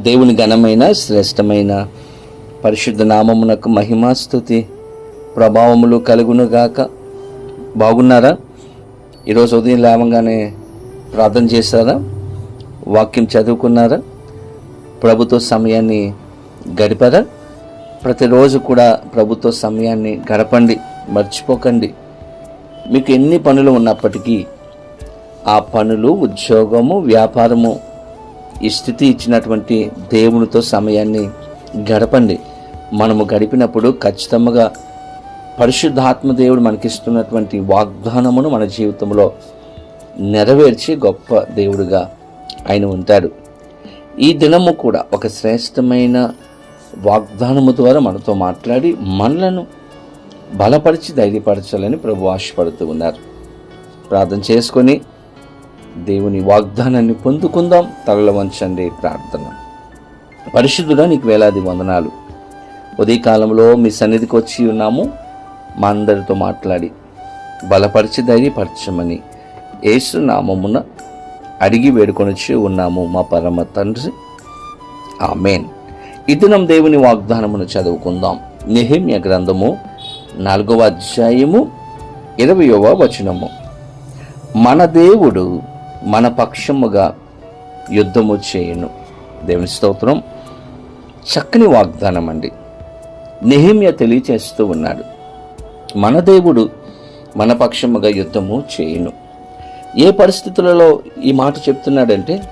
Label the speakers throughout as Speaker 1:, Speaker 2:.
Speaker 1: దేవుని ఘనమైన శ్రేష్టమైన పరిశుద్ధ నామమునకు మహిమాస్తుతి ప్రభావములు కలుగునుగాక. బాగున్నారా? ఈరోజు ఉదయం లేవగానే ప్రార్థన చేశారా? వాక్యం చదువుకున్నారా? ప్రభుత్వ సమయాన్ని గడిపారా? ప్రతిరోజు కూడా ప్రభుత్వ సమయాన్ని గడపండి మర్చిపోకండి. మీకు ఎన్ని పనులు ఉన్నప్పటికీ ఆ పనులు ఉద్యోగము వ్యాపారము ఈ స్థితి ఇచ్చినటువంటి దేవునితో సమయాన్ని గడపండి. మనము గడిపినప్పుడు ఖచ్చితంగా పరిశుద్ధాత్మ దేవుడు మనకిస్తున్నటువంటి వాగ్దానమును మన జీవితంలో నెరవేర్చి గొప్ప దేవుడుగా ఆయన ఉంటాడు. ఈ దినము కూడా ఒక శ్రేష్టమైన వాగ్దానము ద్వారా మనతో మాట్లాడి మనలను బలపరిచి ధైర్యపరచాలని ప్రభు ఆశపడుతూ ఉన్నారు. ప్రార్థన చేసుకొని దేవుని వాగ్దానాన్ని పొందుకుందాం తలల వంచండి ప్రార్థన. పరిశుద్ధుడా నీకు వేలాది వందనాలు. ఉదయకాలంలో మీ సన్నిధికి వచ్చి ఉన్నాము. మా అందరితో మాట్లాడి బలపరిచి ధైర్యపరచమని ఏసునామమున అడిగి వేడుకొనిచ్చి ఉన్నాము మా పరమ తండ్రి. ఆమెన్. ఈ దినం దేవుని వాగ్దానమును చదువుకుందాం. నెహిమ్య గ్రంథము నాలుగవ అధ్యాయము ఇరవయవ వచనము. మన దేవుడు మన పక్షముగా యుద్ధము చేయును. దేవుని స్తోత్రం. చక్కని వాగ్దానం అండి. నెహిమ్య తెలియచేస్తూ ఉన్నాడు. మన దేవుడు మన పక్షముగా యుద్ధము చేయును. ఏ పరిస్థితులలో ఈ మాట చెప్తున్నాడంటే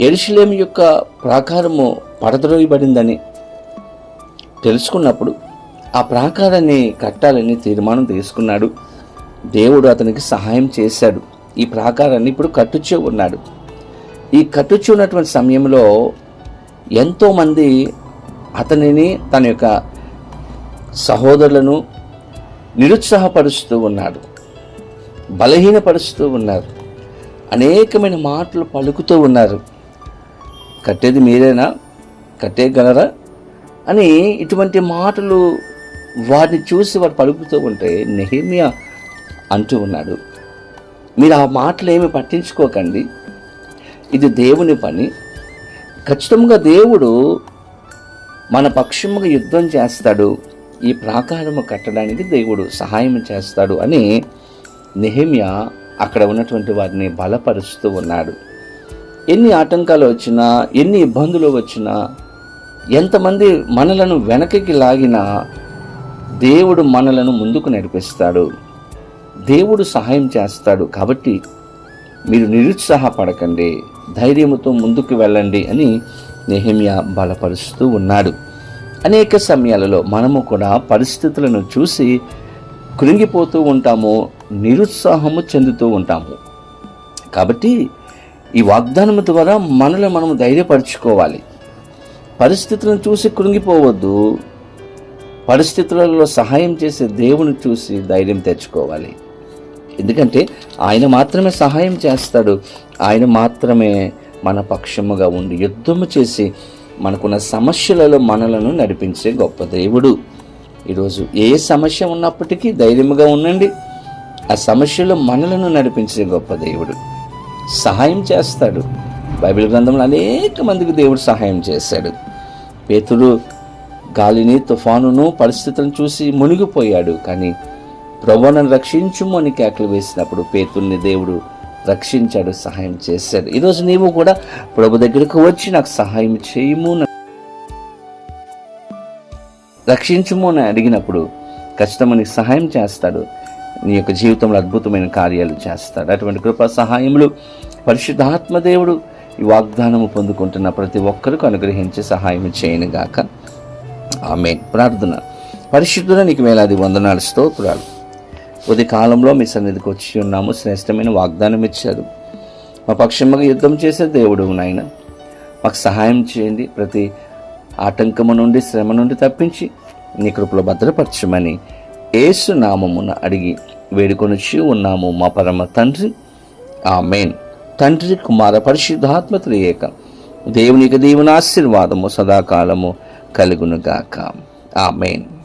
Speaker 1: ఎరుషులేం యొక్క ప్రాకారము పడద్రోయబడిందని తెలుసుకున్నప్పుడు ఆ ప్రాకారాన్ని కట్టాలని తీర్మానం తీసుకున్నాడు. దేవుడు అతనికి సహాయం చేశాడు. ఈ ప్రాకారాన్ని ఇప్పుడు కట్టుచూ ఉన్నాడు. ఈ కట్టుచూ ఉన్నటువంటి సమయంలో ఎంతోమంది అతనిని తన యొక్క సహోదరులను నిరుత్సాహపరుస్తూ ఉన్నాడు. బలహీనపరుస్తూ ఉన్నారు. అనేకమైన మాటలు పలుకుతూ ఉన్నారు. కట్టేది మీరేనా? కట్టేయగలరా? అని ఇటువంటి మాటలు వారిని చూసి వారు పలుకుతూ ఉంటే నెహిమియా అంటూ ఉన్నాడు. మీరు ఆ మాటలు ఏమి పట్టించుకోకండి. ఇది దేవుని పని. ఖచ్చితంగా దేవుడు మన పక్షముగా యుద్ధం చేస్తాడు. ఈ ప్రాకారము కట్టడానికి దేవుడు సహాయం చేస్తాడు అని నెహిమియా అక్కడ ఉన్నటువంటి వారిని బలపరుస్తూ ఉన్నాడు. ఎన్ని ఆటంకాలు వచ్చినా ఎన్ని ఇబ్బందులు వచ్చినా ఎంతమంది మనలను వెనకకి లాగినా దేవుడు మనలను ముందుకు నడిపిస్తాడు. దేవుడు సహాయం చేస్తాడు కాబట్టి మీరు నిరుత్సాహపడకండి ధైర్యముతో ముందుకు వెళ్ళండి అని నెహిమియా బలపరుస్తూ ఉన్నాడు. అనేక సమయాలలో మనము కూడా పరిస్థితులను చూసి కృంగిపోతూ ఉంటాము నిరుత్సాహము చెందుతూ ఉంటాము. కాబట్టి ఈ వాగ్దానము ద్వారా మనలో మనము ధైర్యపరచుకోవాలి. పరిస్థితులను చూసి కృంగిపోవద్దు పరిస్థితులలో సహాయం చేసే దేవుని చూసి ధైర్యం తెచ్చుకోవాలి. ఎందుకంటే ఆయన మాత్రమే సహాయం చేస్తాడు. ఆయన మాత్రమే మన పక్షముగా ఉండి యుద్ధము చేసి మనకున్న సమస్యలలో మనలను నడిపించే గొప్ప దేవుడు. ఈరోజు ఏ సమస్య ఉన్నప్పటికీ ధైర్యముగా ఉండండి. ఆ సమస్యలో మనలను నడిపించే గొప్ప దేవుడు. సహాయం చేస్తాడు. బైబిల్ గ్రంథంలో అనేక మందికి దేవుడు సహాయం చేశాడు. పేతుడు గాలిని తుఫానును పరిస్థితులను చూసి మునిగిపోయాడు. కానీ ప్రభువును రక్షించుము అని కేకలు వేసినప్పుడు పేతుల్ని దేవుడు రక్షించాడు సహాయం చేశాడు. ఈరోజు నీవు కూడా ప్రభు దగ్గరకు వచ్చి నాకు సహాయం చేయము రక్షించుము అని అడిగినప్పుడు ఖచ్చితంగా సహాయం చేస్తాడు. నీ యొక్క జీవితంలో అద్భుతమైన కార్యాలు చేస్తాడు. అటువంటి కృపా సహాయములు పరిశుద్ధాత్మ దేవుడు ఈ వాగ్దానము పొందుకుంటున్న ప్రతి ఒక్కరికి అనుగ్రహించి సహాయం చేయను గాక ఆమె ప్రార్థన. పరిశుద్ధుల నీకు వేలాది వందనాలు స్తోత్రాలు. ఉదయ కాలంలో మీ సన్నిధికి వచ్చి ఉన్నాము. శ్రేష్టమైన వాగ్దానం ఇచ్చారు. మా పక్షముగా యుద్ధం చేసే దేవుడు నాయన మాకు సహాయం చేయండి. ప్రతి ఆటంకము నుండి శ్రమ నుండి తప్పించి నీ కృపలో భద్రపరచమని ఏసు నామమున అడిగి వేడుకొనిచ్చి ఉన్నాము. మా పరమ తండ్రి. ఆ మెయిన్ తండ్రి కుమార పరిశుద్ధాత్మ త్రియేక. దేవునికి దేవుని ఆశీర్వాదము సదాకాలము కలుగునుగాక. ఆమెన్.